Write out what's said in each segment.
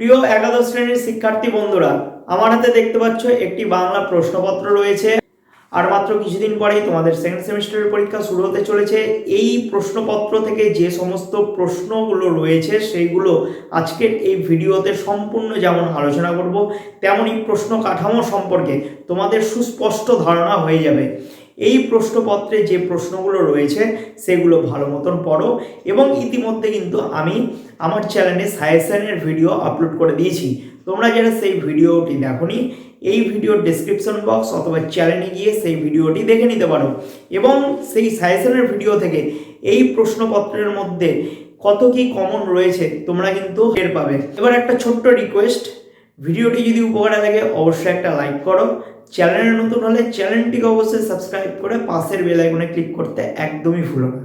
প্রিয় একাদশ শ্রেণির শিক্ষার্থী বন্ধুরা, আমার হাতে দেখতে পাচ্ছ একটি বাংলা প্রশ্নপত্র রয়েছে। আর মাত্র কিছুদিন পরেই তোমাদের সেকেন্ড সেমিস্টারের পরীক্ষা শুরু হতে চলেছে। এই প্রশ্নপত্র থেকে যে সমস্ত প্রশ্নগুলো রয়েছে, সেইগুলো আজকের এই ভিডিওতে সম্পূর্ণ যেমন আলোচনা করব, তেমনই প্রশ্ন কাঠামো সম্পর্কে তোমাদের সুস্পষ্ট ধারণা হয়ে যাবে। এই প্রশ্নপত্রে যে প্রশ্নগুলো রয়েছে, সেগুলো ভালো মতন পড়ো এবং ইতিমধ্যে কিন্তু আমি আমার চ্যানেলে সাজেশনের ভিডিও আপলোড করে দিয়েছি। তোমরা যারা সেই ভিডিওটি দেখোনি, এই ভিডিওর ডেসক্রিপশন বক্স অথবা চ্যানেলে গিয়ে সেই ভিডিওটি দেখে নিতে পারো এবং সেই সাজেশনের ভিডিও থেকে এই প্রশ্নপত্রের মধ্যে কত কি কমন রয়েছে, তোমরা কিন্তু টের পাবে। এবার একটা ছোট্ট রিকোয়েস্ট ভিডিওটি যদি উপকারে লাগে অবশ্যই একটা লাইক করো চ্যানেলে নতুন হলে চ্যানেলটিকে অবশ্যই সাবস্ক্রাইব করে পাশের বেল আইকনে ক্লিক করতে একদমই ভুলো না।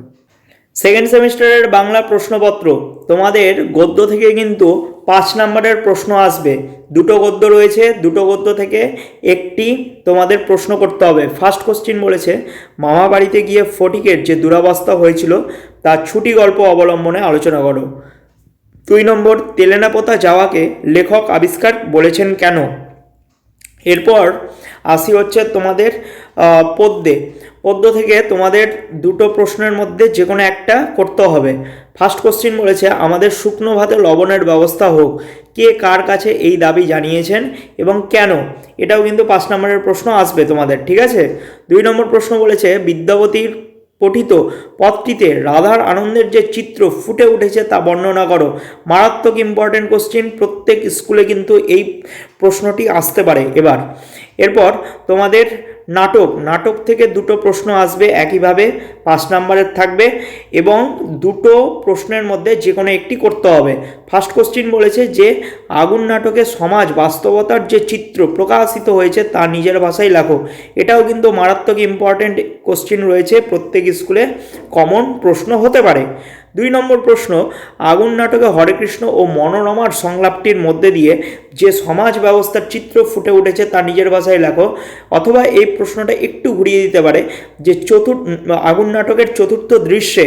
সেকেন্ড সেমিস্টারের বাংলা প্রশ্নপত্র। তোমাদের গদ্য থেকে কিন্তু পাঁচ নাম্বারের প্রশ্ন আসবে। দুটো গদ্য রয়েছে, দুটো গদ্য থেকে একটি তোমাদের প্রশ্ন করতে হবে। ফার্স্ট কোশ্চিন বলেছে, মামা বাড়িতে গিয়ে ফটিকের যে দুরাবস্থা হয়েছিল, তার ছুটি গল্প অবলম্বনে আলোচনা করো। দুই নম্বর, তেলেনাপোতা যাওয়াকে লেখক আবিষ্কার বলেছেন কেন? এরপর আসি হচ্ছে তোমাদের পদ্যে। পদ্য থেকে তোমাদের দুটো প্রশ্নের মধ্যে যে কোনো একটা করতে হবে। ফার্স্ট কোশ্চিন বলেছে, আমাদের শুকনো ভাতে লবণের ব্যবস্থা হোক। কে কার কাছে এই দাবি জানিয়েছেন এবং কেন? এটাও কিন্তু পাঁচ নম্বরের প্রশ্ন আসবে তোমাদের, ঠিক আছে? দুই নম্বর প্রশ্ন বলেছে বিদ্যাপতির পঠিত পথটিতে রাধার আনন্দের যে চিত্র ফুটে উঠেছে তা বর্ণনা করো। মারাত্মক ইম্পর্টেন্ট কোশ্চিন প্রত্যেক স্কুলে কিন্তু এই প্রশ্নটি আসতে পারে। এবার, এরপর তোমাদের নাটক নাটক থেকে দুটো প্রশ্ন আসবে একইভাবে, পাঁচ নাম্বারের থাকবে এবং দুটো প্রশ্নের মধ্যে যে কোনো একটি করতে হবে। ফার্স্ট কোশ্চিন বলেছে যে, আগুন নাটকে সমাজ বাস্তবতার যে চিত্র প্রকাশিত হয়েছে তা নিজের ভাষায় লেখো। এটাও কিন্তু মারাত্মক ইম্পর্টেন্ট কোশ্চিন রয়েছে। প্রত্যেক স্কুলে কমন প্রশ্ন হতে পারে। দুই নম্বর প্রশ্ন, আগুন নাটকে হরেকৃষ্ণ ও মনোরমার সংলাপটির মধ্যে দিয়ে যে সমাজ ব্যবস্থার চিত্র ফুটে উঠেছে তা নিজের ভাষায় লেখো। অথবা এই প্রশ্নটা একটু ঘুরিয়ে দিতে পারে যে চতুর্থ আগুন নাটকের চতুর্থ দৃশ্যে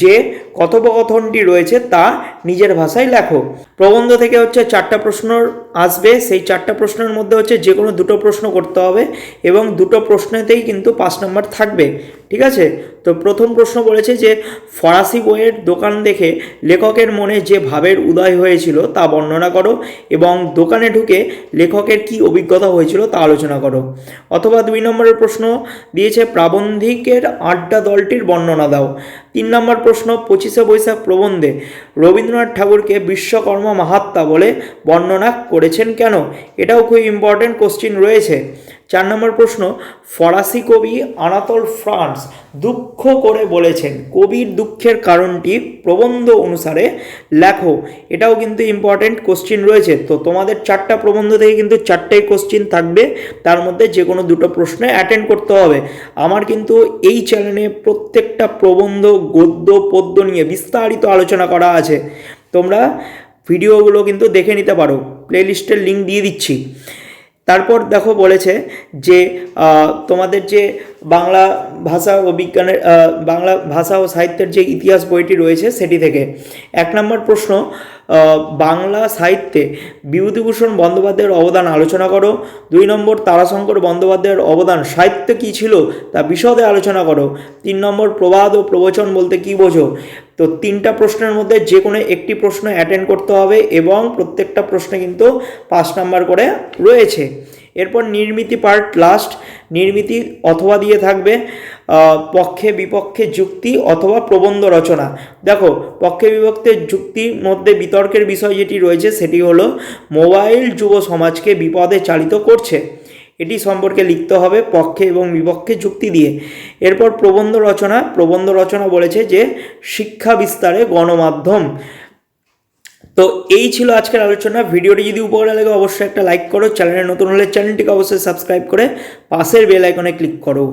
যে কথোপকথনটি রয়েছে তা নিজের ভাষায় লেখো। প্রবন্ধ থেকে হচ্ছে চারটা প্রশ্ন আসবে। সেই চারটা প্রশ্নের মধ্যে হচ্ছে যে কোনো দুটো প্রশ্ন করতে হবে এবং দুটো প্রশ্নেতেই কিন্তু পাঁচ নম্বর থাকবে। ঠিক আছে? তো প্রথম প্রশ্ন বলেছে যে, ফরাসি বইয়ের দোকান দেখে লেখকের মনে যে ভাবের উদয় হয়েছিল তা বর্ণনা করো এবং দোকানে ঢুকে লেখকের কি অভিজ্ঞতা হয়েছিল তা আলোচনা করো। অথবা দুই নম্বরের প্রশ্ন দিয়েছে, প্রাবন্ধিকের আড্ডা দলটির বর্ণনা দাও। তিন নম্বর প্রশ্ন, পঁচিশে বৈশাখ প্রবন্ধে রবীন্দ্রনাথ ঠাকুরকে বিশ্বকর্মা মাহাত্মা বলে বর্ণনা করেছেন কেন? এটাও খুব ইম্পর্টেন্ট কোশ্চিন রয়েছে। চার নম্বর প্রশ্ন, ফরাসি কবি আনাতল ফ্রান্স দুঃখ করে বলেছেন, কবির দুঃখের কারণটি প্রবন্ধ অনুসারে লেখো। এটাও কিন্তু ইম্পর্টেন্ট কোশ্চিন রয়েছে। তো তোমাদের চারটা প্রবন্ধ থেকে কিন্তু চারটেই কোশ্চিন থাকবে। তার মধ্যে যে কোনো দুটো প্রশ্নে অ্যাটেন্ড করতে হবে। আমার কিন্তু এই চ্যানেলে প্রত্যেকটা প্রবন্ধ, গদ্য, পদ্য নিয়ে বিস্তারিত আলোচনা করা আছে। তোমরা ভিডিওগুলো কিন্তু দেখে নিতে পারো। প্লেলিস্টের লিঙ্ক দিয়ে দিচ্ছি। তারপর দেখো বলেছে যে তোমাদের যে বাংলা ভাষা ও বিজ্ঞানের বাংলা ভাষা ও সাহিত্যের যে ইতিহাস বইটি রয়েছে সেটি থেকে। এক নম্বর প্রশ্ন বাংলা সাহিত্যে বিভূতিভূষণ বন্দ্যোপাধ্যায়ের অবদান আলোচনা করো। দুই নম্বর, তারাশঙ্কর বন্দ্যোপাধ্যায়ের অবদান সাহিত্য কী ছিল তা বিশদে আলোচনা করো। তিন নম্বর, প্রবাদ ও প্রবচন বলতে কী বোঝো? তো তিনটা প্রশ্নের মধ্যে যে কোনো একটি প্রশ্ন অ্যাটেন্ড করতে হবে এবং প্রত্যেকটা প্রশ্নে কিন্তু পাঁচ নাম্বার করে রয়েছে। এরপর নির্মিতি পার্ট লাস্ট নির্মিতি অথবা দিয়ে থাকবে পক্ষে বিপক্ষে যুক্তি অথবা প্রবন্ধ রচনা। দেখো, পক্ষে বিপক্ষের যুক্তির মধ্যে বিতর্কের বিষয় যেটি রয়েছে, সেটি হলো মোবাইল যুব সমাজকে বিপদে চালিত করছে। এটি সম্পর্কে লিখতে হবে পক্ষে এবং বিপক্ষে যুক্তি দিয়ে। এরপর প্রবন্ধ রচনা প্রবন্ধ রচনা বলেছে যে শিক্ষা বিস্তারে গণমাধ্যম। তো এই ছিল আজকের আলোচনা। ভিডিওটি যদি উপকারে লাগে, অবশ্যই একটা লাইক করো। চ্যানেলে নতুন হলে চ্যানেলটিকে অবশ্যই সাবস্ক্রাইব করে পাশের বেল আইকনে ক্লিক করো।